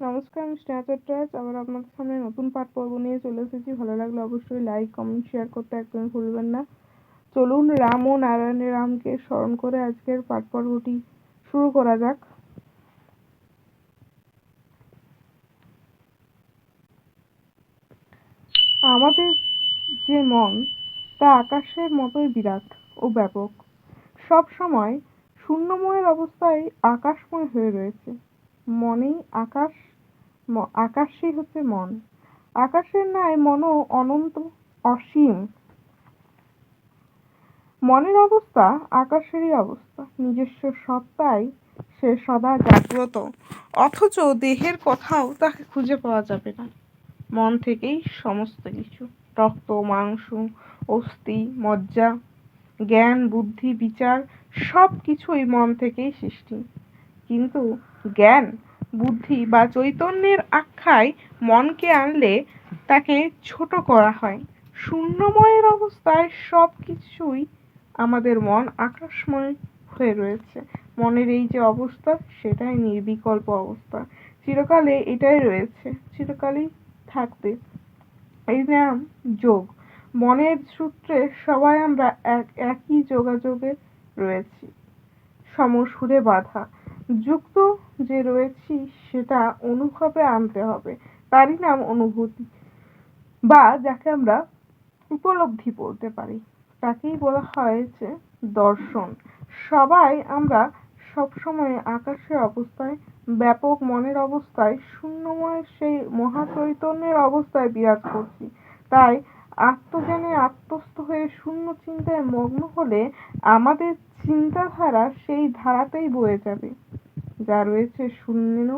নমস্কার, আমি স্নেহা চট্টরাজ আবার আপনাদের সামনে নতুন পাঠ পর্ব নিয়ে চলে এসেছি। ভালো লাগলে অবশ্যই লাইক কমেন্ট শেয়ার করতে একদমই ভুলবেন না। চলুন রাম ও নারায়ণের রামকে স্মরণ করে আজকের পাঠ পর্বটি শুরু করা যাক। আমাদের যে মন, তা আকাশের মতোই বিরাট ও ব্যাপক। সব সময় শূন্যময়ের অবস্থায় আকাশময় হয়ে রয়েছে। মনেই আকাশ আকাশই হচ্ছে মন। আকাশের ন্যায় মনও অনন্ত, অসীম। মনের অবস্থা আকাশেরই অবস্থা, নিজস্ব সত্তায় সে সদা জাগ্রত। অথচ দেহের কথাও তাকে খুঁজে পাওয়া যাবে না। মন থেকেই সমস্ত কিছু, রক্ত, মাংস, অস্থি, মজ্জা, জ্ঞান, বুদ্ধি, বিচার সব কিছুই মন থেকেই সৃষ্টি। কিন্তু জ্ঞান বুদ্ধি বা চৈতন্যের আখ্যায় মনকে আনলে তাকে ছোট করা হয়। শূন্যময়ের অবস্থায় সব কিছুই আমাদের মন আকাশময় হয়ে রয়েছে। মনের এই যে অবস্থা, সেটাই নির্বিকল্প অবস্থা। চিরকালে এটাই রয়েছে, চিরকালই থাকবে। এই নাম যোগ। মনের সূত্রে সবাই আমরা এক, একই যোগাযোগে রয়েছি। সমসুরে বাধা। যুক্ত যে রয়েছি সেটা অনুভবে আনতে হবে। তারই নাম অনুভূতি। বা যাকে আমরা উপলব্ধি বলতে পারি। তাকেই বলা হয়েছে দর্শন। সবাই আমরা সবসময় আকাশের অবস্থায়, ব্যাপক মনের অবস্থায়, শূন্যময় সেই মহাচৈতন্যের অবস্থায় বিরাজ করছি। তাই আত্মজ্ঞানে আত্মস্থ হয়ে শূন্য চিন্তায় মগ্ন হলে আমাদের চিন্তাধারা সেই ধারাতেই বয়ে যাবে। যা রয়েছে শূন্য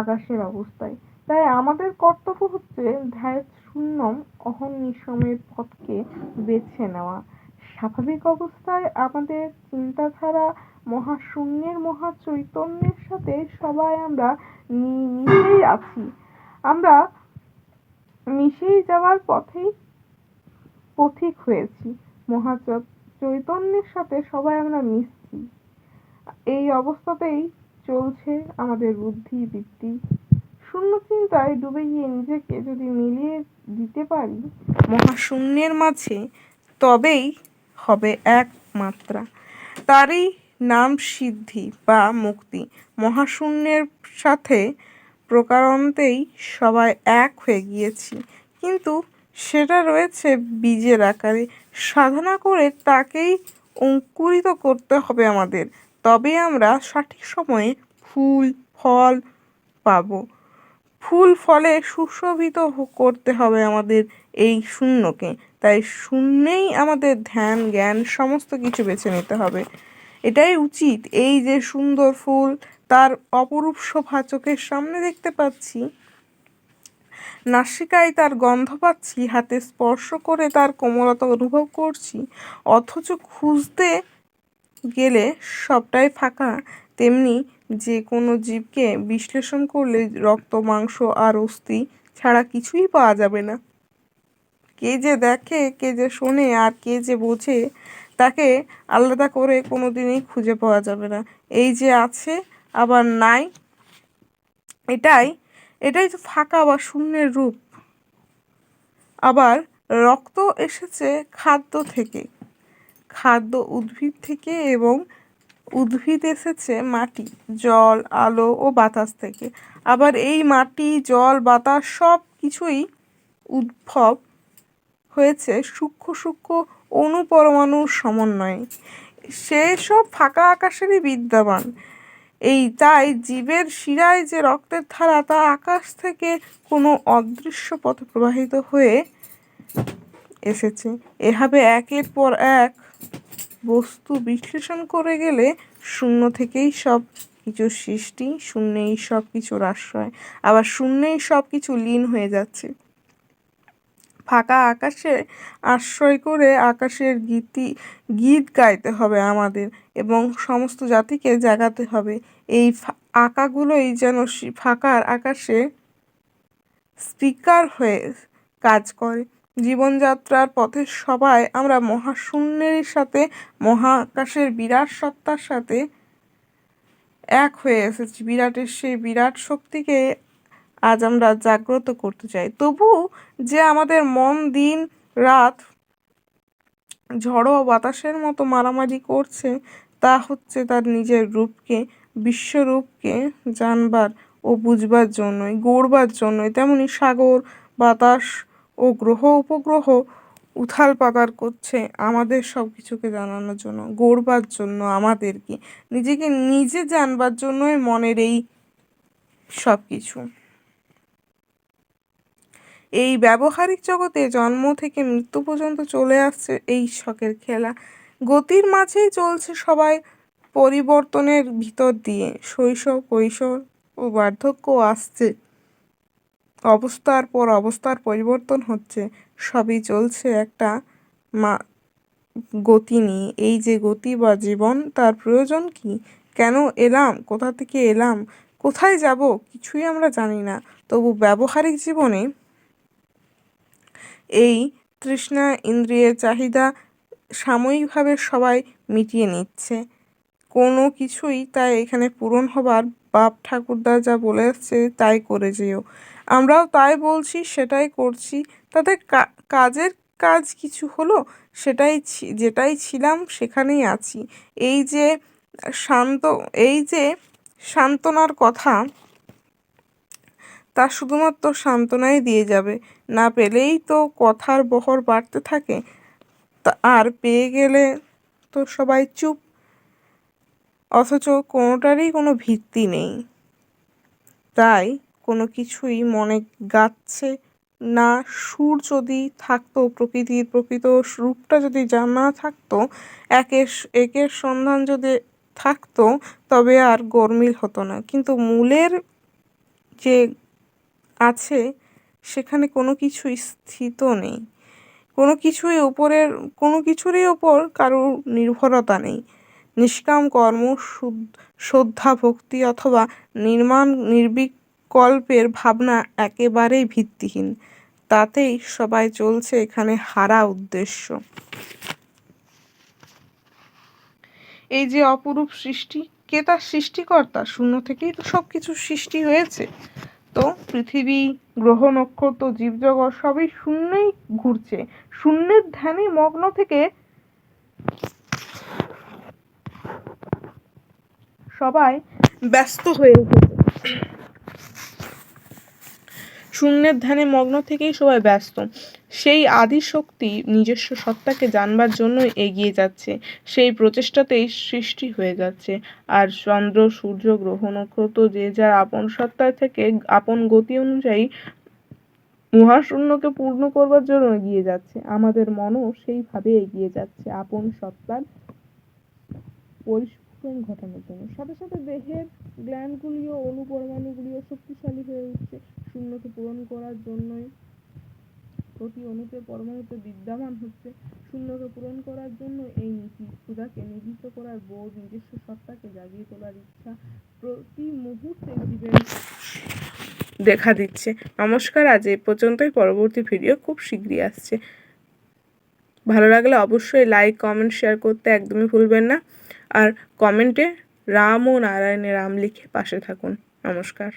আকাশের অবস্থায়। তাই আমাদের কর্তব্য হচ্ছে ধ্যান শূন্যম অহর্নিশমের পথকে বেছে নেওয়া। স্বাভাবিক অবস্থায় আমাদের চিন্তাধারা মহাশূন্যের মহা চৈতন্যের সাথে সবাই আমরা মিশেই আছি। আমরা মিশেই যাওয়ার পথেই পথিক হয়েছি। মহা চৈতন্যের সাথে সবাই আমরা মিশছি। এই অবস্থাতেই চলছে আমাদের বুদ্ধি বৃত্তি শূন্য চিন্তায় ডুবে গিয়ে নিজেকে যদি মিলিয়ে দিতে পারি, মহাশূন্যের মাঝে তবেই হবে এক মাত্রা তারই নাম সিদ্ধি বা মুক্তি। মহাশূন্যের সাথে প্রকারান্তেই সবাই এক হয়ে গিয়েছি। কিন্তু সেটা রয়েছে বীজের আকারে। সাধনা করে তাকেই অঙ্কুরিত করতে হবে আমাদের। তবে আমরা সঠিক সময়ে ফুল, ফল পাব। ফুল ফলে সুশোভিত করতে হবে আমাদের এই শূন্যকে। তাই শূন্যেই আমাদের ধ্যান, জ্ঞান সমস্ত কিছু বেছে নিতে হবে। এটাই উচিত। এই যে সুন্দর ফুল, তার অপরূপ শোভা চোখের সামনে দেখতে পাচ্ছি। নাসিকায় তার গন্ধ পাচ্ছি, হাতে স্পর্শ করে তার কোমলতা অনুভব করছি। অথচ খুঁজতে গেলে সবটাই ফাঁকা। তেমনি যে কোনো জীবকে বিশ্লেষণ করলে রক্ত, মাংস আর অস্থি ছাড়া কিছুই পাওয়া যাবে না। কে যে দেখে, কে যে শোনে আর কে যে বোঝে, তাকে আলাদা করে কোনো দিনই খুঁজে পাওয়া যাবে না। এই যে আছে, আবার নাই, এটাই এটাই তো ফাঁকা বা শূন্যের রূপ। আবার রক্ত এসেছে খাদ্য থেকে। খাদ্য উদ্ভিদ থেকে এবং উদ্ভিদ এসেছে মাটি, জল, আলো ও বাতাস থেকে। আবার এই মাটি, জল, বাতাস সব কিছুই উদ্ভব হয়েছে সূক্ষ্ম সূক্ষ্ম অনুপরমাণুর সমন্বয়ে। সেসব ফাঁকা আকাশেরই বিদ্যমান। এই তাই জীবের শিরায় যে রক্তের ধারা তা আকাশ থেকে কোনো অদৃশ্য পথে প্রবাহিত হয়ে এসেছে। এভাবে একের পর এক বস্তু বিশ্লেষণ করে গেলে শূন্য থেকেই সব কিছু সৃষ্টি, শূন্যেই সব কিছুর আশ্রয় আবার শূন্যেই সব কিছু লীন হয়ে যাচ্ছে। ফাঁকা আকাশে আশ্রয় করে আকাশের গীতি, গীত গাইতে হবে আমাদের এবং সমস্ত জাতিকে জাগাতে হবে। এই আঁকাগুলোই যেন ফাঁকার আকাশে স্পিকার হয়ে কাজ করে। জীবনযাত্রার পথে সবাই আমরা মহাশূন্যের সাথে, মহাকাশের বিরাট সত্তার সাথে এক হয়ে এসেছি। বিরাটের সেই বিরাট শক্তিকে আজ আমরা জাগ্রত করতে চাই। তবু যে আমাদের মন দিন রাত ঝড়ো বাতাসের মতো মারামারি করছে, তা হচ্ছে তার নিজের রূপকে, বিশ্বরূপকে জানবার ও বুঝবার জন্যই, গড়বার জন্যই। তেমনি সাগর, বাতাস ও গ্রহ উপগ্রহ উথাল পাতাল করছে আমাদের সব কিছুকে জানানোর জন্য, গড়বার জন্য আমাদেরকে, নিজেকে নিজে জানবার জন্যই মনের এই সব কিছু এই ব্যবহারিক জগতে জন্ম থেকে মৃত্যু পর্যন্ত চলে আসছে এই শখের খেলা। গতির মাঝেই চলছে সবাই পরিবর্তনের ভিতর দিয়ে। শৈশব, কৈশোর ও বার্ধক্য আসছে। অবস্থার পর অবস্থার পরিবর্তন হচ্ছে। সবই চলছে একটা মা, গতি নিয়ে। এই যে গতি বা জীবন, তার প্রয়োজন কি? কেন এলাম? কোথা থেকে এলাম? কোথায় যাব? কিছুই আমরা জানি না। তবু ব্যবহারিক জীবনে এই তৃষ্ণা ইন্দ্রিয়ের চাহিদা সাময়িকভাবে সবাই মিটিয়ে নিচ্ছে। কোনো কিছুই তাই এখানে পূরণ হবার। বাপ ঠাকুরদা যা বলে আসছে তাই করে যেও। আমরাও তাই বলছি, সেটাই করছি। তাতে কাজের কাজ কিছু হলো, সেটাই যেটাই ছিলাম সেখানেই আছি। এই যে শান্ত, এই যে সান্ত্বনার কথা, তা শুধুমাত্র সান্ত্বনাই দিয়ে যাবে। না পেলেই তো কথার বহর বাড়তে থাকে। আর পেয়ে গেলে তো সবাই চুপ। অথচ কোনোটারই কোনো ভিত্তি নেই। তাই কোনো কিছুই মনে গাচ্ছে না। সুর যদি থাকতো, প্রকৃতির প্রকৃত রূপটা যদি জানা থাকতো, একের একের সন্ধান যদি থাকতো, তবে আর গরমিল হতো না। কিন্তু মূলের যে আছে, সেখানে কোনো কিছুই স্থিত নেই। কোনো কিছুই ওপরের, কোনো কিছুরই ওপর কারোর নির্ভরতা নেই। নিষ্কাম কর্ম শ্রদ্ধা ভক্তি অথবা নির্মাণ নির্বিকল্পের ভাবনা একেবারেই ভিত্তিহীন। তাতেই সবাই চলছে এখানে হারা উদ্দেশ্য। এই যে অপরূপ সৃষ্টি, কে তার সৃষ্টিকর্তা? শূন্য থেকেই তো সব কিছু সৃষ্টি হয়েছে। তো পৃথিবী, গ্রহ, নক্ষত্র, জীবজগৎ সবই শূন্যই ঘুরছে। শূন্যের ধ্যানে মগ্ন থেকে সবাই ব্যস্ত হয়ে উঠেছে। শূন্যের ধ্যানে মগ্ন থেকেই সবাই ব্যস্ত। সেই আদি শক্তি নিজস্ব সত্তাকে জানবার জন্য এগিয়ে যাচ্ছে। সেই প্রচেষ্টাতেই সৃষ্টি হয়ে যাচ্ছে। আর চন্দ্র, সূর্য, গ্রহ, নক্ষত্র, যে যার আপন সত্তার থেকে আপন গতি অনুযায়ী মহাশূন্যকে পূর্ণ করবার জন্য এগিয়ে যাচ্ছে। আমাদের মনও সেইভাবে এগিয়ে যাচ্ছে। আপন সত্তার পরিস্ফুটন ঘটানোর জন্য। সাথে সাথে দেহের গ্ল্যান্ডগুলিও অনুপরমাণুগুলিও শক্তিশালী হয়ে উঠছে। শূন্যকে পূরণ করার জন্যই প্রতি অণুতে পরমাণুতে বিদ্যমান হচ্ছে। শূন্যকে পূরণ করার জন্য এই নীতি ক্ষুধাকে নির্দিষ্ট করার বোধ, নিজস্ব সত্তাকে জাগিয়ে তোলার ইচ্ছা প্রতি মুহূর্তে জীবের দেখা দিচ্ছে। নমস্কার, আজ এ পর্যন্তই। পরবর্তী ভিডিও খুব শীঘ্রই আসছে। ভালো লাগলে অবশ্যই লাইক কমেন্ট শেয়ার করতে একদমই ভুলবেন না। আর কমেন্টে রাম ও নারায়ণে রাম লিখে পাশে থাকুন। নমস্কার।